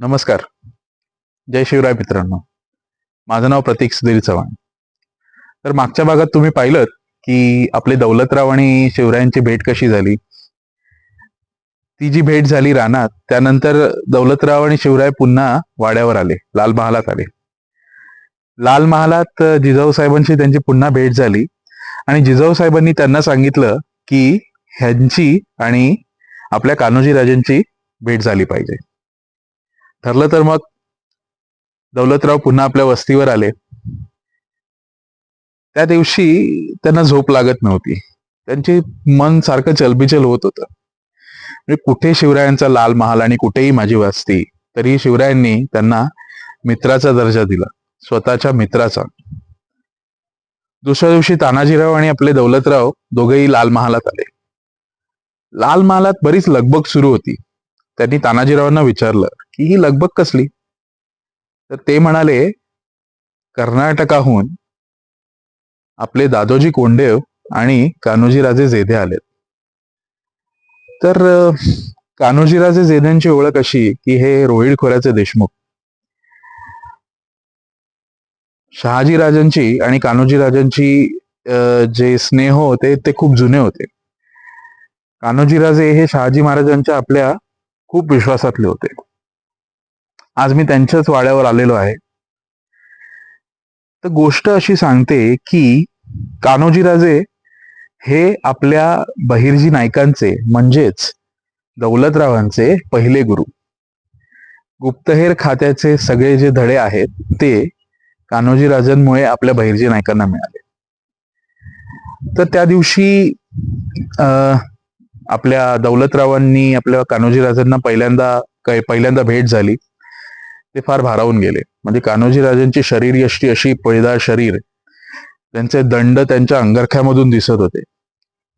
नमस्कार. जय शिवराय मित्रांनो. माझं नाव प्रतीक सुधीर चव्हाण. तर मागच्या भागात तुम्ही पाहिलं की आपले दौलतराव आणि शिवरायांची भेट कशी झाली? ती जी भेट झाली रानात त्यानंतर दौलतराव आणि शिवराय पुन्हा वाड्यावर आले लाल महालात आले. लाल महालात जिजाऊ साहेबांशी त्यांची पुन्हा भेट झाली आणि जिजाऊ साहेबांनी त्यांना सांगितलं की ह्यांची आणि आपल्या कान्होजी राजांची भेट झाली पाहिजे. ठरलं तर मग दौलतराव पुन्हा आपल्या वस्तीवर आले. त्या दिवशी त्यांना झोप लागत नव्हती. त्यांचे मन सारखं चलबिचल होत होतं. म्हणजे कुठे शिवरायांचा लाल महाल आणि कुठेही माझी वस्ती तरी शिवरायांनी त्यांना मित्राचा दर्जा दिला स्वतःच्या मित्राचा. दुसऱ्या दिवशी तानाजीराव आणि आपले दौलतराव दोघेही लाल महालात आले. लाल महालात बरीच लगबग सुरू होती. त्यांनी तानाजीरावांना विचारलं की ही लगबग कसली? तर ते म्हणाले कर्नाटकाहून आपले दादोजी कोंडेव आणि कान्होजीराजे जेधे आलेत. तर कान्होजीराजे जेध्यांची ओळख अशी की हे रोहिड खोऱ्याचे देशमुख. शहाजी राजांची आणि कान्होजी राजांची जे स्नेह होते ते खूप जुने होते. कान्होजीराजे हे शहाजी महाराजांच्या आपल्या खूप विश्वासातले होते. आज मी त्यांच्याच वाड्यावर आलेलो आहे. तर गोष्ट अशी सांगते की कान्होजीराजे हे आपल्या बहिर्जी नायकांचे म्हणजेच दौलतरावांचे पहिले गुरु. गुप्तहेर खात्याचे सगळे जे धडे आहेत ते कान्होजी राजांमुळे आपल्या बहिर्जी नायकांना मिळाले. तर त्या दिवशी अं, आपल्या दौलतरावांनी आपल्या कान्होजीराजांना पहिल्यांदा पहिल्यांदा भेट झाली. ते फार भारावून गेले. म्हणजे कान्होजीराजांची शरीर यष्टी अशी पळीदार शरीर त्यांचे दंड त्यांच्या अंगरख्यामधून दिसत होते.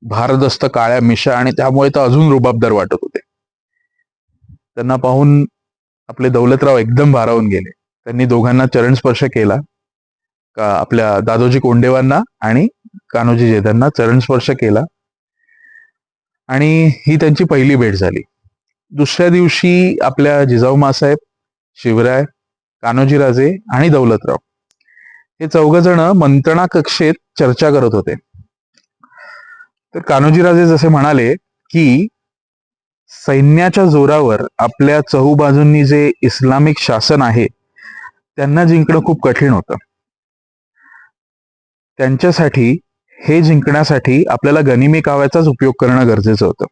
भारदस्त काळ्या मिशा आणि त्यामुळे तर अजून रुबाबदार वाटत होते. त्यांना पाहून आपले दौलतराव एकदम भारावून गेले. त्यांनी दोघांना चरण स्पर्श केला. का आपल्या दादोजी कोंडेवांना आणि कान्होजी जेधांना चरण स्पर्श केला. आणि ही त्यांची पहिली भेट झाली. दुसऱ्या दिवशी आपल्या जिजाऊ मासाहेब शिवराय कान्होजीराजे आणि दौलतराव. हे चौघ जण मंत्रणा कक्षेत चर्चा करत होते. तर कान्होजीराजे जसे म्हणाले की सैन्याच्या जोरावर आपल्या चहूबाजूंनी जे इस्लामिक शासन आहे त्यांना जिंकणं खूप कठीण होतं. त्यांच्यासाठी हे जिंकण्यासाठी आपल्याला गनिमी काव्याचाच उपयोग करणं गरजेचं होतं.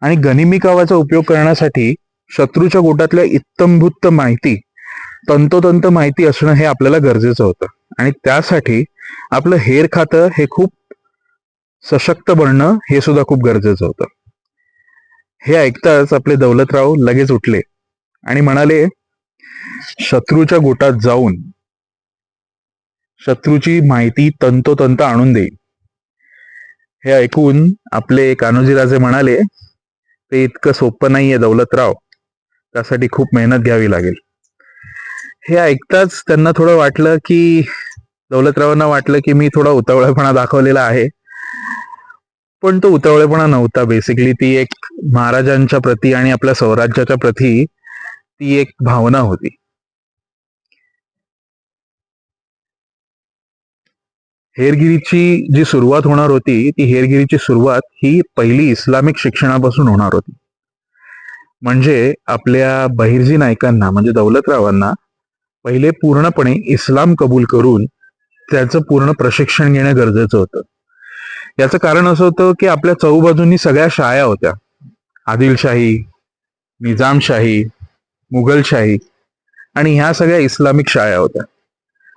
आणि गनिमी काव्याचा उपयोग करण्यासाठी शत्रूच्या गोटातल्या इत्तमभूत माहिती तंतोतंत माहिती असणं हे आपल्याला गरजेचं होतं. आणि त्यासाठी आपलं हेर खातं हे खूप सशक्त बनणं हे सुद्धा खूप गरजेचं होतं. हे ऐकताच आपले दौलतराव लगेच उठले आणि म्हणाले शत्रूच्या गोटात जाऊन शत्रूची माहिती तंतोतंत आणून देईल हे ऐकून आपले कान्होजीराजे म्हणाले ते इतकं सोपं नाहीये दौलतराव. त्यासाठी खूप मेहनत घ्यावी लागेल. हे ऐकताच त्यांना थोडं वाटलं की दौलतरावांना वाटलं की मी थोडा उतावळेपणा दाखवलेला आहे. पण तो उतावळेपणा नव्हता. बेसिकली ती एक महाराजांच्या प्रती आणि आपल्या स्वराज्याच्या प्रती ती एक भावना होती. हेरगिरीची जी सुरुवात होणार होती ती हेरगिरीची सुरुवात ही पहिली इस्लामिक शिक्षणापासून होणार होती. म्हणजे आपल्या बहिर्जी नायकांना म्हणजे दौलतरावांना पहिले पूर्णपणे इस्लाम कबूल करून त्याचं पूर्ण प्रशिक्षण घेणं गरजेचं होतं. याचं कारण असं होतं की आपल्या चौबाजूंनी सगळ्या शाळा होत्या. आदिलशाही निजामशाही मुघलशाही आणि ह्या सगळ्या इस्लामिक शाळा होत्या.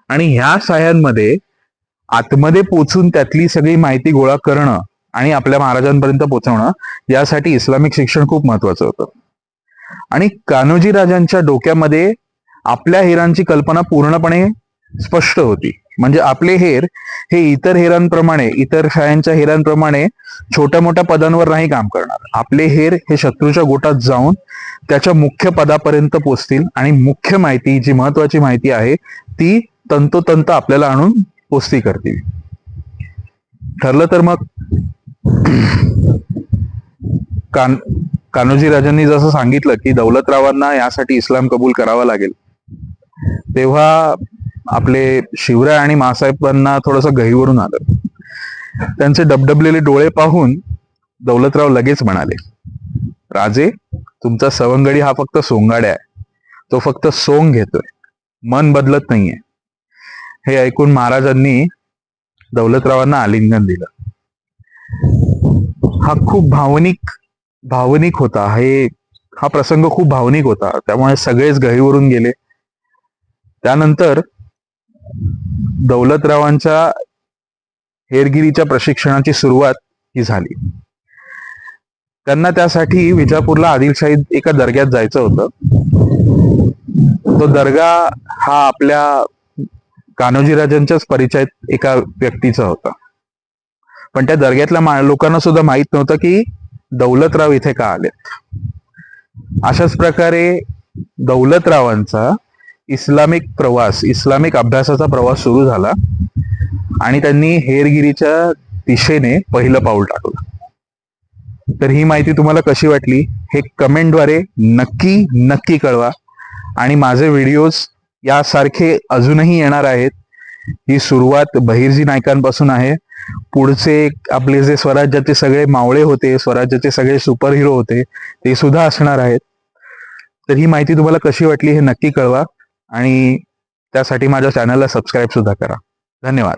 आणि ह्या शाळांमध्ये आतमध्ये पोचून त्यातली सगळी माहिती गोळा करणं आणि आपल्या महाराजांपर्यंत पोचवणं यासाठी इस्लामिक शिक्षण खूप महत्वाचं होतं. आणि कान्होजी राजांच्या डोक्यामध्ये आपल्या हेरांची कल्पना पूर्णपणे स्पष्ट होती. म्हणजे आपले हेर हे इतर हेरांप्रमाणे इतर शाळांच्या हेरांप्रमाणे छोट्या मोठ्या पदांवर नाही काम करणार. आपले हेर हे शत्रूच्या गोटात जाऊन त्याच्या मुख्य पदापर्यंत पोचतील आणि मुख्य माहिती जी महत्वाची माहिती आहे ती तंतोतंत आपल्याला आणून पोचती करतील. ठरलं तर मग कान कान्होजी राजांनी जसं सांगितलं की दौलतरावांना यासाठी इस्लाम कबूल करावा लागेल. तेव्हा आपले शिवराय आणि मासाहेबांना थोडस गहीवरून आलं. त्यांचे डबडबलेले डोळे पाहून दौलतराव लगेच म्हणाले राजे तुमचा सवंगडी हा फक्त सोंगाड्या आहे. तो फक्त सोंग घेतोय. मन बदलत नाहीये. हे ऐकून महाराजांनी दौलतरावांना आलिंगन दिलं. हा खूप भावनिक भावनिक होता. हे हा प्रसंग खूप भावनिक होता. त्यामुळे सगळेच गहीवरून गेले. त्यानंतर दौलतरावांच्या हेरगिरीच्या प्रशिक्षणाची सुरुवात ही झाली. त्यांना त्यासाठी विजापूरला आदिलशाही एका दर्ग्यात जायचं होतं. तो दर्गा हा आपल्या कान्होजीराजांच्याच परिचयात एका व्यक्तीचा होता. पण त्या दर्ग्यातल्या मा- लोकांना सुद्धा माहीत नव्हतं की दौलतराव इथे का आलेत? अशाच प्रकारे दौलतरावांचा इस्लामिक प्रवास इस्लामिक अभ्यासाचा प्रवास सुरू झाला आणि त्यांनी हेरगिरीच्या दिशेने पहिलं पाऊल टाकलं. तर ही माहिती तुम्हाला कशी वाटली? हे कमेंटद्वारे नक्की नक्की कळवा. आणि माझे व्हिडिओज यासारखे अजूनही येणार आहेत. ही सुरुवात बहिर्जी नायकांपासून आहे. पुढचे आपले जे स्वराज्याचे सगळे मावळे होते स्वराज्याचे सगळे सुपर हिरो होते ते सुद्धा असणार आहेत. तर ही माहिती तुम्हाला कशी वाटली हे नक्की कळवा आणि त्यासाठी माझ्या चॅनलला सबस्क्राईब सुद्धा करा. धन्यवाद.